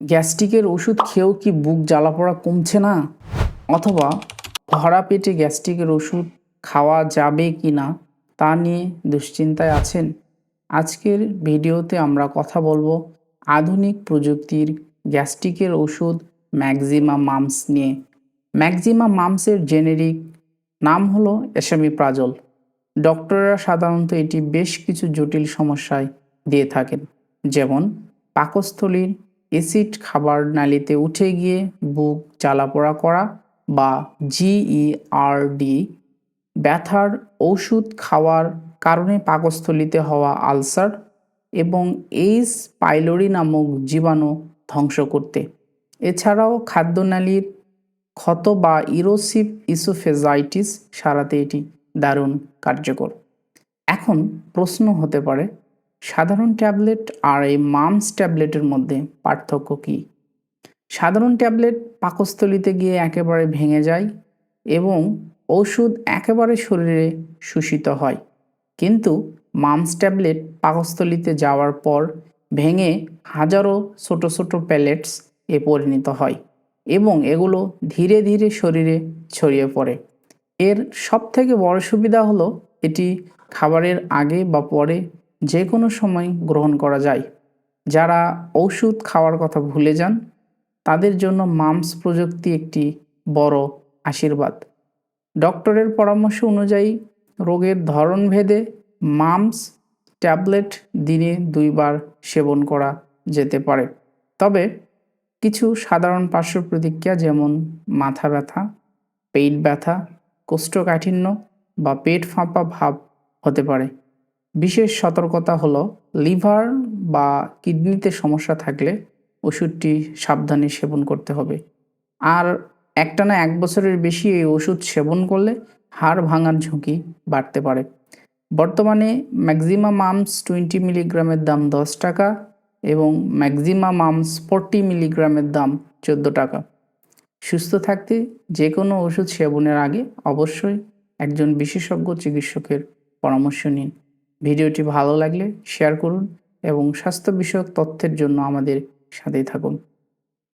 গ্যাস্ট্রিকের ওষুধ খেয়েও কি বুক জ্বালাপোড়া কমছে না? অথবা ভরা পেটে গ্যাস্ট্রিকের ওষুধ খাওয়া যাবে কি না তা নিয়ে দুশ্চিন্তায় আছেন? আজকের ভিডিওতে আমরা কথা বলব আধুনিক প্রযুক্তির গ্যাস্ট্রিকের ওষুধ ম্যাক্সিমা মামস নিয়ে। ম্যাক্সিমা মামসের জেনেরিক নাম হলো এসামিপ্রাজল। ডক্টররা সাধারণত এটি বেশ কিছু জটিল সমস্যায় দিয়ে থাকেন, যেমন পাকস্থলীর অ্যাসিড খাবার নালীতে উঠে গিয়ে বুক জ্বালাপোড়া করা বা জিইআরডি ব্যথার ওষুধ খাওয়ার কারণে পাকস্থলীতে হওয়া আলসার এবং এইস পাইলোরি নামক জীবাণু ধ্বংস করতে। এছাড়াও খাদ্যনালীর ক্ষত বা ইরোসিভ ইসোফেজাইটিস সারাতে এটি দারুণ কার্যকর। এখন প্রশ্ন হতে পারে সাধারণ ট্যাবলেট আর এই মামস ট্যাবলেটের মধ্যে পার্থক্য কী? সাধারণ ট্যাবলেট পাকস্থলিতে গিয়ে একেবারে ভেঙে যায় এবং ওষুধ একেবারে শরীরে শোষিত হয়। কিন্তু মামস ট্যাবলেট পাকস্থলিতে যাওয়ার পর ভেঙে হাজারো ছোট ছোট প্যালেটস এ পরিণত হয় এবং এগুলো ধীরে ধীরে শরীরে ছড়িয়ে পড়ে। এর সবথেকে বড় সুবিধা হলো এটি খাবারের আগে বা পরে যে কোনো সময় গ্রহণ করা যায়। যারা ওষুধ খাওয়ার কথা ভুলে যান, তাদের জন্য মামস প্রযুক্তি একটি বড় আশীর্বাদ। ডক্টরের পরামর্শ অনুযায়ী, রোগের ধরন ভেদে মামস ট্যাবলেট দিনে দুইবার সেবন করা যেতে পারে। তবে কিছু সাধারণ পার্শ্ব প্রতিক্রিয়া যেমন মাথা ব্যথা, পেট ব্যথা, কোষ্ঠকাঠিন্য বা পেট ফাঁপা ভাব হতে পারে। বিশেষ সতর্কতা হলো লিভার বা কিডনিতে সমস্যা থাকলে ওষুধটি সাবধানে সেবন করতে হবে। আর একটানা এক বছরের বেশি এই ওষুধ সেবন করলে হাড় ভাঙার ঝুঁকি বাড়তে পারে। বর্তমানে ম্যাক্সিমা মামস টোয়েন্টি মিলিগ্রামের দাম দশ টাকা এবং ম্যাক্সিমা মামস ফোরটি মিলিগ্রামের দাম চোদ্দ টাকা। সুস্থ থাকতে যে কোনো ওষুধ সেবনের আগে অবশ্যই একজন বিশেষজ্ঞ চিকিৎসকের পরামর্শ নিন। ভিডিওটি ভালো লাগলে শেয়ার করুন এবং স্বাস্থ্য বিষয়ক তথ্যের জন্য আমাদের সাথেই থাকুন।